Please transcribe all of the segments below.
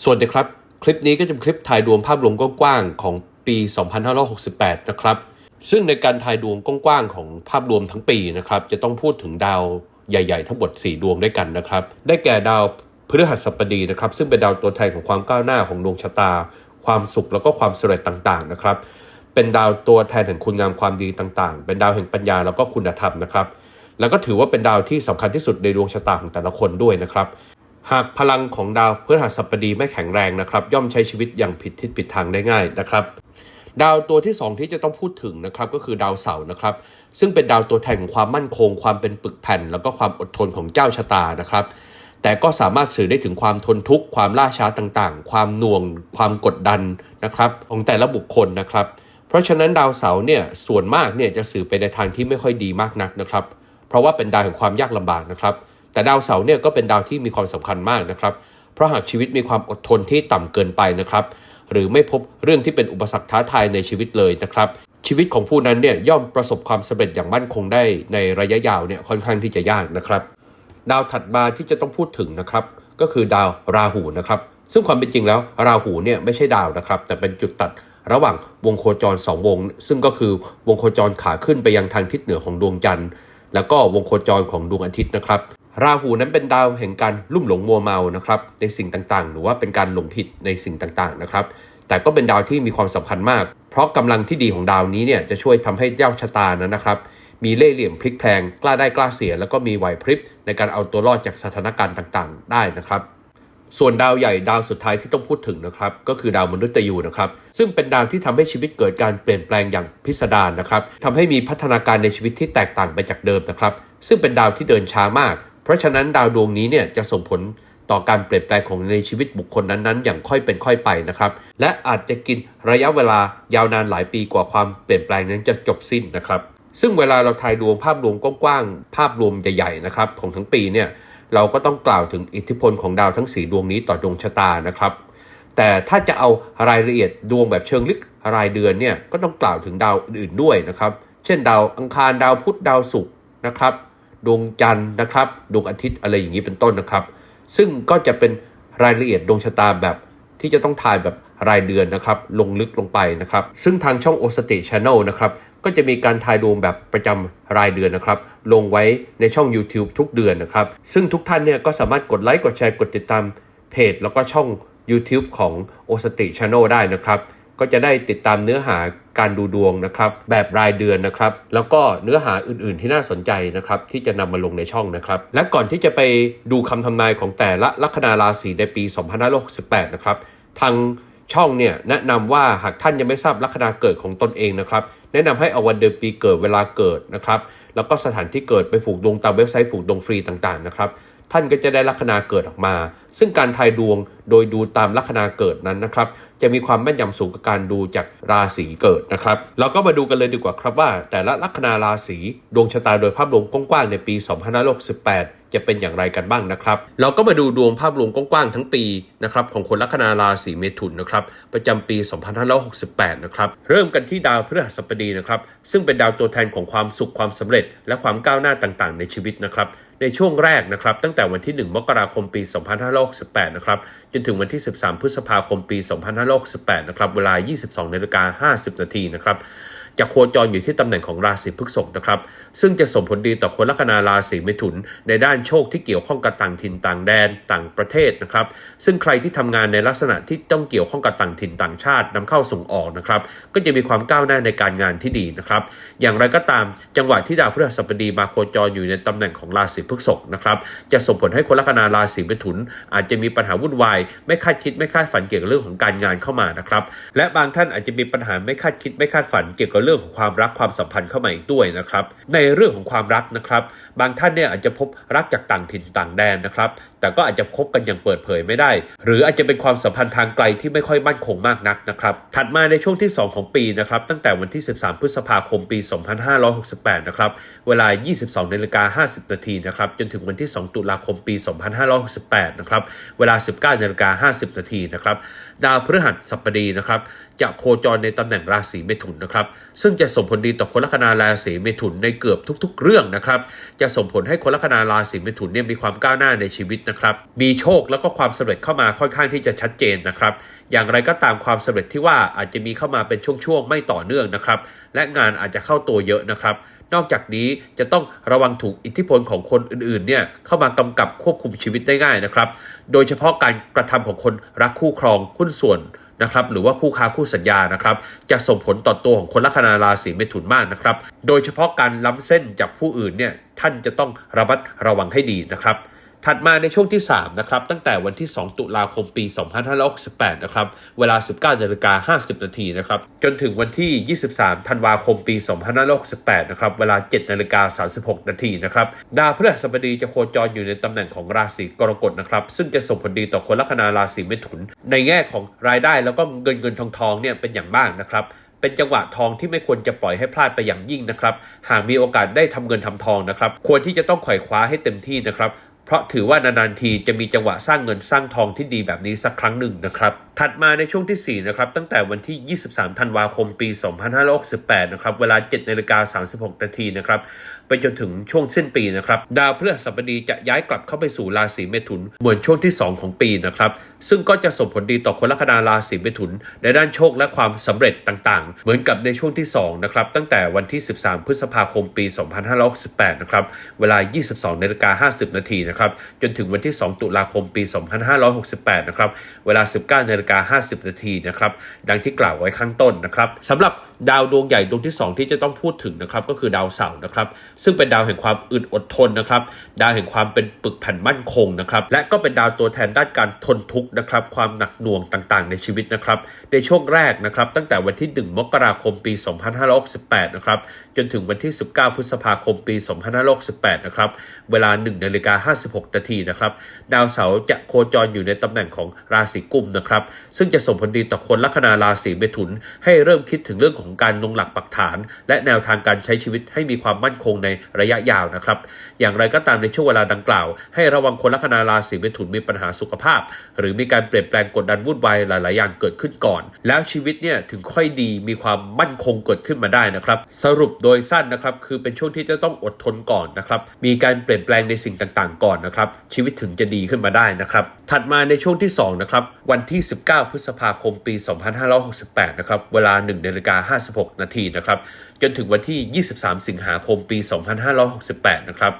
สวัสดีครับ คลิปนี้ก็จะเป็นคลิปถ่ายดวงภาพรวมกว้างๆของปี 2568 นะครับ ซึ่งในการถ่ายดวงกว้างๆของภาพรวมทั้งปีนะครับ จะต้องพูดถึงดาวใหญ่ ๆ ทั้งหมด 4 ดวงด้วยกันนะครับ ได้แก่ดาวพฤหัสบดีนะครับ ซึ่งเป็นดาวตัวแทนของความก้าวหน้าของดวงชะตา ความสุขแล้วก็ความสำเร็จต่างๆนะครับ เป็นดาวตัวแทนแห่งคุณงามความดีต่างๆ เป็นดาวแห่งปัญญาแล้วก็คุณธรรมนะครับ แล้วก็ถือว่าเป็นดาวที่สำคัญที่สุดในดวงชะตาของแต่ละคนด้วยนะครับ หากพลังของดาวพฤหัสบดีไม่แข็งแรงนะครับ ย่อมใช้ชีวิตอย่างผิดทิศผิดทางได้ง่ายนะครับดาวตัวที่ 2 ที่จะต้องพูดถึงนะครับก็คือดาวเสาร์นะครับซึ่งเป็นดาวตัวแทนของความมั่นคง ความเป็นปึกแผ่น แล้วก็ความอดทนของเจ้าชะตานะครับ แต่ก็สามารถสื่อได้ถึงความทนทุกข์ความล่าช้าต่างๆ ความหน่วง ความกดดันนะครับ ของแต่ละบุคคลนะครับ เพราะฉะนั้นดาวเสาร์เนี่ยส่วนมากเนี่ยจะสื่อไปในทางที่ไม่ค่อยดีมากนักนะครับ เพราะว่าเป็นดาวแห่งความยากลำบากนะครับ แต่ดาวเสาร์เนี่ยก็เป็นดาวที่มีความสำคัญมากนะครับ เพราะหากชีวิตมีความอดทนที่ต่ำเกินไปนะครับ หรือไม่พบเรื่องที่เป็นอุปสรรคท้าทายในชีวิตเลยนะครับ ชีวิตของผู้นั้นเนี่ยย่อมประสบความสำเร็จอย่างมั่นคงได้ในระยะยาวเนี่ยค่อนข้างที่จะยากนะครับ ดาวถัดมาที่จะต้องพูดถึงนะครับ ก็คือดาวราหูนะครับ ซึ่งความเป็นจริงแล้วราหูเนี่ยไม่ใช่ดาวนะครับ แต่เป็นจุดตัดระหว่างวงโคจร 2 วง ซึ่งก็คือวงโคจรขาขึ้นไปยังทางทิศเหนือของดวงจันทร์ แล้วก็วงโคจรของดวงอาทิตย์นะครับ ราหูนั้นเป็นดาวแห่งการลุ่มหลงมัวเมานะครับในสิ่งต่างๆ หรือว่าเป็นการหลงผิดในสิ่งต่างๆนะครับแต่ก็เป็นดาวที่มีความสำคัญมาก เพราะกำลังที่ดีของดาวนี้เนี่ยจะช่วยทำให้เจ้าชะตานั้นนะครับ มีเล่ห์เหลี่ยมพลิกแพลงกล้าได้กล้าเสีย แล้วก็มีไหวพริบในการเอาตัวรอดจากสถานการณ์ต่างๆ ได้นะครับส่วนดาวใหญ่ดาวสุดท้ายที่ต้องพูดถึงนะครับก็คือดาวมนุษย์ยูนะครับซึ่งเป็นดาวที่ทำให้ชีวิตเกิดการเปลี่ยนแปลงอย่างพิสดารนะครับทำให้มีพัฒนาการในชีวิตที่แตกต่างไปจากเดิมนะครับ ซึ่งเป็นดาวที่เดินช้ามาก เพราะฉะนั้นดาวดวงนี้เนี่ยจะส่งผลต่อการเปลี่ยนแปลงของในชีวิตบุคคลนั้นๆ อย่างค่อยเป็นค่อยไปนะครับ และอาจจะกินระยะเวลายาวนานหลายปีกว่าความเปลี่ยนแปลงนั้นจะจบสิ้นนะครับ ซึ่งเวลาเราทายดวงภาพรวมกว้างๆภาพรวมใหญ่ๆนะครับของทั้งปีเนี่ยเราก็ต้องกล่าวถึงอิทธิพลของดาวทั้ง 4 ดวงนี้ต่อดวงชะตานะครับ แต่ถ้าจะเอารายละเอียดดวงแบบเชิงลึกรายเดือนเนี่ยก็ต้องกล่าวถึงดาวอื่นๆด้วยนะครับ เช่น ดาวอังคารดาวพุธดาวศุกร์นะครับ ดวงจันทร์นะครับ ดวงอาทิตย์อะไรอย่างนี้เป็นต้นนะครับ ซึ่งก็จะเป็นรายละเอียดดวงชะตาแบบที่จะต้องทายแบบรายเดือนนะครับ ลงลึกลงไปนะครับ ซึ่งทางช่อง o s t a t Channel นะครับ ก็จะมีการทายดวงแบบประจำรายเดือนนะครับ ลงไว้ในช่อง YouTube ทุกเดือนนะครับ ซึ่งทุกท่านเนี่ยก็สามารถกดไลค์ กดแชร์ กดติดตามเพจ แล้วก็ช่อง YouTube ของ o s t a t Channel ได้นะครับ ก็จะได้ติดตามเนื้อหาการดูดวงนะครับ แบบรายเดือนนะครับ แล้วก็เนื้อหาอื่น ๆ ที่น่าสนใจนะครับ ที่จะนำมาลงในช่องนะครับ และก่อนที่จะไปดูคำทำนายของแต่ละลัคนาราศีในปี 2568 นะครับ ทางช่องเนี่ยแนะนำว่าหากท่านยังไม่ทราบลัคนาเกิดของตนเองนะครับ แนะนำให้เอาวันเดือนปีเกิดเวลาเกิดนะครับ แล้วก็สถานที่เกิดไปผูกดวงตามเว็บไซต์ผูกดวงฟรีต่าง ๆ นะครับ ท่านก็จะได้ลัคนาเกิดออกมา ซึ่งการทายดวงโดยดูตามลัคนาเกิดนั้นนะครับ จะมีความแม่นยำสูงกับการดูจากราศีเกิดนะครับ เราก็มาดูกันเลยดีกว่าครับว่า แต่ละลัคนาราศีดวงชะตาโดยภาพรวมกว้างๆในปี 2568 จะเป็นอย่างไรกันบ้างนะครับ เราก็มาดูดวงภาพรวมกว้างๆทั้งปีนะครับของคนลัคนาราศีเมถุนนะครับประจำปี 2568 นะครับเริ่มกันที่ดาวพฤหัสบดีนะครับซึ่งเป็นดาวตัวแทนของความสุขความสำเร็จ และความก้าวหน้าต่างๆ ในชีวิตนะครับในช่วงแรกนะครับตั้งแต่วันที่ 1 มกราคมปี 2568 นะครับจนถึงวันที่ 13 พฤษภาคมปี 2568 นะครับเวลา 22นาฬิกา50 นาทีนะครับ จะโคจรอยู่ที่ตำแหน่งของราศีพฤษภนะครับ ซึ่งจะส่งผลดีต่อคนลัคนาราศีเมถุน ในด้านโชคที่เกี่ยวข้องกับต่างถิ่นต่างแดนต่างประเทศนะครับ ซึ่งใครที่ทำงานในลักษณะที่ต้องเกี่ยวข้องกับต่างถิ่นต่างชาตินำเข้าส่งออกนะครับ ก็จะมีความก้าวหน้าในการงานที่ดีนะครับ อย่างไรก็ตามจังหวะที่ดาวพฤหัสบดีมาโคจรอยู่ในตำแหน่งของราศีพฤษภนะครับ จะส่งผลให้คนลัคนาราศีเมถุน อาจจะมีปัญหาวุ่นวายไม่คาดคิดไม่คาดฝันเกี่ยวกับเรื่องของการงานเข้ามานะครับ และบางท่านอาจจะมีปัญหาไม่คาดคิดไม่คาดฝันเกี่ยวกับเรื่องของความรักความสัมพันธ์เข้ามาอีกด้วยนะครับ ในเรื่องของความรักนะครับ บางท่านเนี่ยอาจจะพบรักจากต่างถิ่นต่างแดนนะครับ แต่ก็อาจจะคบกันอย่างเปิดเผยไม่ได้ หรืออาจจะเป็นความสัมพันธ์ทางไกลที่ไม่ค่อยมั่นคงมากนักนะครับถัดมาในช่วงที่ 2 ของปีนะครับตั้งแต่วันที่ 13 พฤษภาคมปี 2568 นะครับเวลา 22นาฬิกา50นาทีนะครับจนถึงวันที่ 2 ตุลาคมปี 2568 นะครับเวลา 19นาฬิกา50นาทีนะครับดาวพฤหัสบดีนะครับ จะโคจรในตำแหน่งราศีเมถุนนะครับ ซึ่งจะส่งผลดีต่อคนลัคนาราศีเมถุนในเกือบทุก ๆ เรื่องนะครับ จะส่งผลให้คนลัคนาราศีเมถุนเนี่ยมีความก้าวหน้าในชีวิตนะครับ มีโชคแล้วก็ความสำเร็จเข้ามาค่อนข้างที่จะชัดเจนนะครับ อย่างไรก็ตามความสำเร็จที่ว่าอาจจะมีเข้ามาเป็นช่วงๆไม่ต่อเนื่องนะครับ และงานอาจจะเข้าตัวเยอะนะครับนอกจากนี้จะต้องระวังถูกอิทธิพลของคนอื่นๆเนี่ยเข้ามากำกับควบคุมชีวิตได้ง่ายนะครับ โดยเฉพาะการกระทำของคนรักคู่ครองหุ้นส่วน นะครับหรือว่าคู่ค้าคู่สัญญานะครับจะส่งผลต่อตัวของคนลัคนาราศีเมถุนมากนะครับโดยเฉพาะการล้ำเส้นจากผู้อื่นเนี่ยท่านจะต้องระมัดระวังให้ดีนะครับ ถัดมาในช่วงที่ 3 นะครับ ตั้งแต่วันที่ 2 ตุลาคมปี 2568 นะครับ เวลา 19นาฬิกา50 นาทีนะครับ จนถึงวันที่ 23 ธันวาคมปี 2568 นะครับ เวลา 7นาฬิกา36 นาทีนะครับ ดาวพฤหัสบดีจะโคจรอยู่ในตำแหน่งของราศีกรกฎนะครับ ซึ่งจะส่งผลดีต่อคนลัคนาราศีเมถุน ในแง่ของรายได้แล้วก็เงินเงินทองทองเนี่ยเป็นอย่างมากนะครับเป็นจังหวะทองที่ไม่ควรจะปล่อยให้พลาดไปอย่างยิ่งนะครับ หากมีโอกาสได้ทำเงินทำทองนะครับ ควรที่จะต้องไขว่คว้าให้เต็มที่นะครับ เพราะถือว่านานๆทีจะมีจังหวะสร้างเงินสร้างทองที่ดีแบบนี้สักครั้งหนึ่งนะครับ ถัดมาในช่วงที่ 4 นะครับ ตั้งแต่วันที่ 23 ธันวาคมปี 2568 นะครับ เวลา7นาฬิกา36 นาทีนะครับ ไปจนถึงช่วงสิ้นปีนะครับ ดาวพฤหัสบดีจะย้ายกลับเข้าไปสู่ราศีเมถุน เหมือนช่วงที่ 2 ของปีนะครับ ซึ่งก็จะส่งผลดีต่อคนลัคนาราศีเมถุน ในด้านโชคและความสำเร็จต่างๆ เหมือนกับในช่วงที่ 2 นะครับ ตั้งแต่วันที่ 13 พฤษภาคมปี 2568 นะครับ เวลา 22นาฬิกา50 นาทีนะครับจนถึงวันที่ 2 ตุลาคมปี 2568 นะครับเวลา 19นาฬิกา50 นาทีนะครับดังที่กล่าวไว้ข้างต้นนะครับสำหรับดาวดวงใหญ่ดวงที่ 2 ที่จะต้องพูดถึงนะครับก็คือดาวเสาร์นะครับซึ่งเป็นดาวแห่งความอึดอดทนนะครับดาวแห่งความเป็นปึกแผ่นมั่นคงนะครับและก็เป็นดาวตัวแทนด้านการทนทุกข์นะครับความหนักหน่วงต่างๆ ในชีวิตนะครับในช่วงแรกนะครับตั้งแต่วันที่ 1 มกราคมปี 2568 นะครับจนถึงวันที่ 19 พฤษภาคมปี 2568 นะครับเวลา1นาฬิกา56 นาทีนะครับ ดาวเสาร์จะโคจรอยู่ในตำแหน่งของราศีกุมนะครับ ซึ่งจะส่งผลดีต่อคนลัคนาราศีเมถุน ให้เริ่มคิดถึงเรื่องของการลงหลักปักฐาน และแนวทางการใช้ชีวิตให้มีความมั่นคงในระยะยาวนะครับ อย่างไรก็ตามในช่วงเวลาดังกล่าว ให้ระวังคนลัคนาราศีเมถุนมีปัญหาสุขภาพ หรือมีการเปลี่ยนแปลงกดดันวุ่นวายหลาย ๆ อย่างเกิดขึ้นก่อน แล้วชีวิตเนี่ยถึงค่อยดีมีความมั่นคงเกิดขึ้นมาได้นะครับ สรุปโดยสั้นนะครับคือเป็นช่วงที่จะต้องอดทนก่อนนะครับมีการเปลี่ยนแปลงในสิ่งต่าง ๆ ก่อนนะครับชีวิตถึงจะดีขึ้นมาได้นะครับถัดมาในช่วงที่2นะครับวันที่ 19 พฤษภาคมปี 2568นะครับเวลา1นาฬิกา56 นาทีนะครับจนถึงวันที่ 23 สิงหาคมปี 2568นะครับ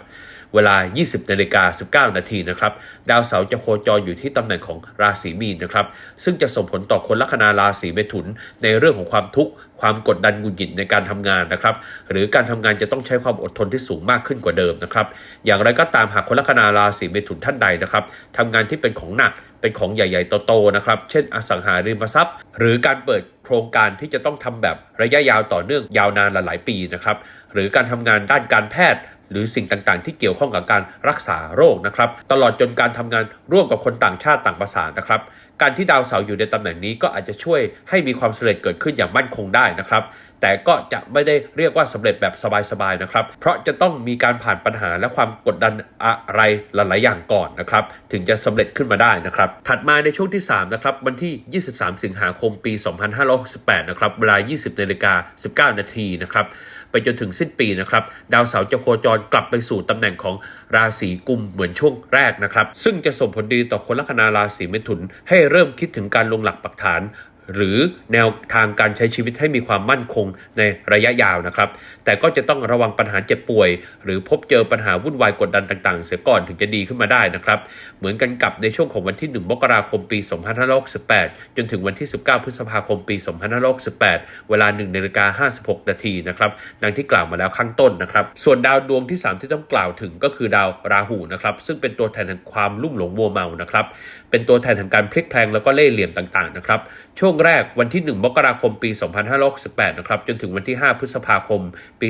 เวลา 20นาฬิกา19 นาทีนะครับ ดาวเสาร์จะโคจรอยู่ที่ตำแหน่งของราศีมีนนะครับ ซึ่งจะส่งผลต่อคนลัคนาราศีเมถุน ในเรื่องของความทุกข์ความกดดันหงุดหงิดในการทำงานนะครับ หรือการทำงานจะต้องใช้ความอดทนที่สูงมากขึ้นกว่าเดิมนะครับ อย่างไรก็ตามหากคนลัคนาราศีเมถุนท่านใดนะครับทำงานที่เป็นของหนักเป็นของใหญ่ๆโตๆนะครับ เช่นอสังหาริมทรัพย์ หรือการเปิดโครงการที่จะต้องทำแบบระยะยาวต่อเนื่องยาวนานหลายๆปีนะครับ หรือการทำงานด้านการแพทย์ หรือสิ่งต่างๆ ที่เกี่ยวข้องกับการรักษาโรคนะครับ ตลอดจนการทำงานร่วมกับคนต่างชาติต่างภาษานะครับ การที่ดาวเสาร์อยู่ในตำแหน่งนี้ก็อาจจะช่วยให้มีความสำเร็จเกิดขึ้นอย่างมั่นคงได้นะครับ แต่ก็จะไม่ได้เรียกว่าสำเร็จแบบสบายๆนะครับ เพราะจะต้องมีการผ่านปัญหาและความกดดันอะไรหลายๆอย่างก่อนนะครับถึงจะสำเร็จขึ้นมาได้นะครับ ถัดมาในช่วงที่ 3 นะครับ วันที่ 23 สิงหาคมปี 2568 นะครับเวลา 20นาฬิกา19 นาทีนะครับไปจนถึงสิ้นปีนะครับดาวเสาร์จะโคจรกลับไปสู่ตำแหน่งของราศีกุมเหมือนช่วงแรกนะครับ ซึ่งจะส่งผลดีต่อคนลัคนาราศีเมถุน ให้เริ่มคิดถึงการลงหลักปักฐาน หรือแนวทางการใช้ชีวิตให้มีความมั่นคงในระยะยาวนะครับ แต่ก็จะต้องระวังปัญหาเจ็บป่วย หรือพบเจอปัญหาวุ่นวายกดดันต่างๆ เสียก่อนถึงจะดีขึ้นมาได้นะครับ เหมือนกันกับในช่วงของวันที่ 1 มกราคมปี 2568 จนถึงวันที่ 19 พฤษภาคมปี 2568 เวลา1นาฬิกา56 นาทีนะครับ ดังที่กล่าวมาแล้วข้างต้นนะครับ ส่วนดาวดวงที่ 3 ที่ต้องกล่าวถึงก็คือดาวราหูนะครับ ซึ่งเป็นตัวแทนแห่งความลุ่มหลงมัวเมานะครับ เป็นตัวแทนแห่งการพลิกแพลงแล้วก็เล่ห์เหลี่ยมต่างๆนะครับช่วงแรกวันที่ 1 มกราคมปี 2568 นะครับ จนถึงวันที่ 5 พฤษภาคม ปี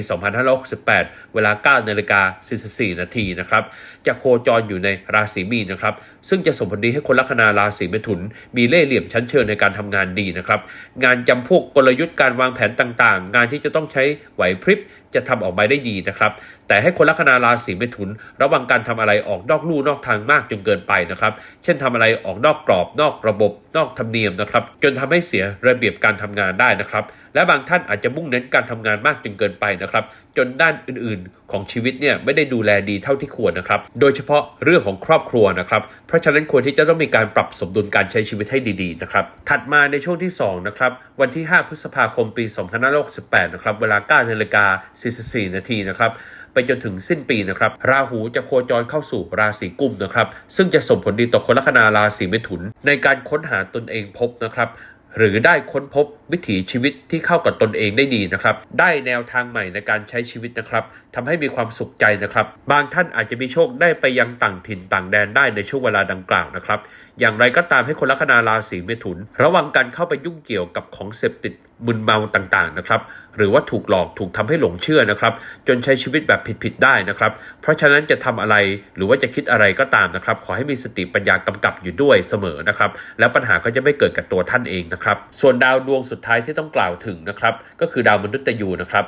2568 เวลา 9 นาฬิกา 44 นาทีนะครับ จะโคจรอยู่ในราศีมีนนะครับ ซึ่งจะส่งผลดีให้คนลัคนาราศีเมถุน มีเล่ห์เหลี่ยมชั้นเชิงในการทำงานดีนะครับ งานจำพวกกลยุทธ์การวางแผนต่างๆ งานที่จะต้องใช้ไหวพริบ จะทำออกมาได้ดีนะครับ แต่ให้คนลัคนาราศีเมถุน ระวังการทำอะไรออกนอกลู่นอกทางมากจนเกินไปนะครับ เช่นทำอะไรออกนอกกรอบนอกระบบนอกธรรมเนียมนะครับ จนทำให้เสียระเบียบการทำงานได้นะครับและบางท่านอาจจะมุ่งเน้นการทำงานมากจนเกินไปนะครับ จนด้านอื่นๆ ของชีวิตเนี่ยไม่ได้ดูแลดีเท่าที่ควรนะครับ โดยเฉพาะเรื่องของครอบครัวนะครับ เพราะฉะนั้นควรที่จะต้องมีการปรับสมดุลการใช้ชีวิตให้ดีๆนะครับ ถัดมาในช่วงที่2นะครับวันที่ 5 พฤษภาคมปี 2568 นะครับเวลา9นาฬิกา 44 นาทีนะครับไปจนถึงสิ้นปีนะครับ ราหูจะโคจรเข้าสู่ราศีกุมนะครับ ซึ่งจะส่งผลดีต่อคนลัคนาราศีเมถุน ในการค้นหาตนเองพบนะครับ หรือได้ค้นพบวิถีชีวิตที่เข้ากับตนเองได้ดีนะครับ ได้แนวทางใหม่ในการใช้ชีวิตนะครับทำให้มีความสุขใจนะครับ บางท่านอาจจะมีโชคได้ไปยังต่างถิ่นต่างแดนได้ในช่วงเวลาดังกล่าวนะครับ อย่างไรก็ตามให้คนลัคนาราศีเมถุน ระวังการเข้าไปยุ่งเกี่ยวกับของเสพติด มึนเมาต่างๆนะครับหรือว่าถูกหลอกถูกทำให้หลงเชื่อนะครับ จนใช้ชีวิตแบบผิดๆได้นะครับ เพราะฉะนั้นจะทำอะไรหรือว่าจะคิดอะไรก็ตามนะครับ ขอให้มีสติปัญญากำกับอยู่ด้วยเสมอนะครับ แล้วปัญหาก็จะไม่เกิดกับตัวท่านเองนะครับ ส่วนดาวดวงสุดท้ายที่ต้องกล่าวถึงนะครับก็คือดาวมนุษย์ยูนะครับ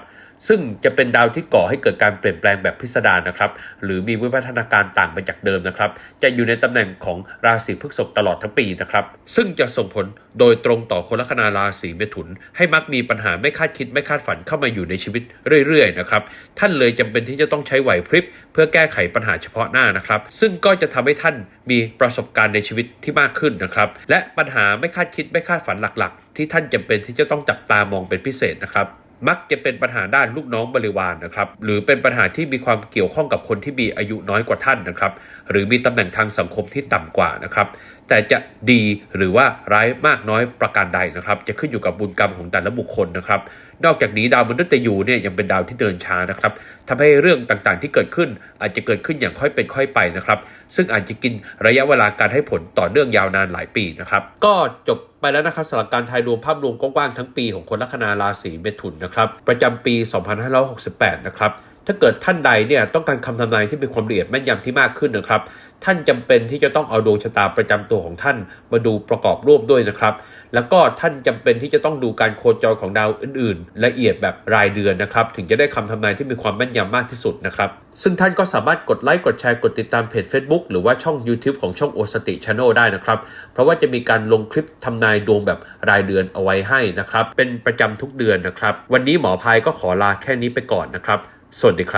ซึ่งจะเป็นดาวที่ก่อให้เกิดการเปลี่ยนแปลงแบบพิสดารนะครับ หรือมีวิวัฒนาการต่างไปจากเดิมนะครับ จะอยู่ในตำแหน่งของราศีพฤษภตลอดทั้งปีนะครับ ซึ่งจะส่งผลโดยตรงต่อคนลัคนาราศีเมถุน ให้มักมีปัญหาไม่คาดคิดไม่คาดฝันเข้ามาอยู่ในชีวิตเรื่อยๆนะครับท่านเลยจำเป็นที่จะต้องใช้ไหวพริบเพื่อแก้ไขปัญหาเฉพาะหน้านะครับ ซึ่งก็จะทำให้ท่านมีประสบการณ์ในชีวิตที่มากขึ้นนะครับ และปัญหาไม่คาดคิดไม่คาดฝันหลักๆ ที่ท่านจำเป็นที่จะต้องจับตามองเป็นพิเศษนะครับ มักจะเป็นปัญหาด้านลูกน้องบริวารนะครับ หรือเป็นปัญหาที่มีความเกี่ยวข้องกับคนที่มีอายุน้อยกว่าท่านนะครับ หรือมีตำแหน่งทางสังคมที่ต่ำกว่านะครับ แต่จะดีหรือว่าร้ายมากน้อยประการใดนะครับ จะขึ้นอยู่กับบุญกรรมของแต่ละบุคคลนะครับ นอกจากนี้ดาวมนุษย์ยูเนี่ยยังเป็นดาวที่เดินช้านะครับทำให้เรื่องต่างๆที่เกิดขึ้น อาจจะเกิดขึ้นอย่างค่อยเป็นค่อยไปนะครับ ซึ่งอาจจะกินระยะเวลาการให้ผลต่อเนื่องยาวนานหลายปีนะครับ ก็จบ ไปแล้วนะครับสำหรับการทายดวงภาพรวมกว้างๆทั้งปีของคนลัคนาราศีเมถุนนะครับประจำปี 2568 นะครับ ถ้าเกิดท่านใดเนี่ยต้องการคำทำนายที่มีความละเอียดแม่นยำที่มากขึ้นนะครับ ท่านจำเป็นที่จะต้องเอาดวงชะตาประจำตัวของท่านมาดูประกอบร่วมด้วยนะครับ แล้วก็ท่านจำเป็นที่จะต้องดูการโคจรของดาวอื่น ๆ ละเอียดแบบรายเดือนนะครับ ถึงจะได้คำทำนายที่มีความแม่นยำมากที่สุดนะครับ ซึ่งท่านก็สามารถกดไลค์กดแชร์กดติดตามเพจ Facebook หรือว่าช่อง YouTube ของช่องโอสติช n น e l ได้นะครับ เพราะว่าจะมีการลงคลิปทำนายดวงแบบรายเดือนเอาไว้ให้นะครับ เป็นประจำทุกเดือนนะครับ วันนี้หมอพายก็ขอลาแค่นี้ไปก่อนนะครับ สวัสดีครับ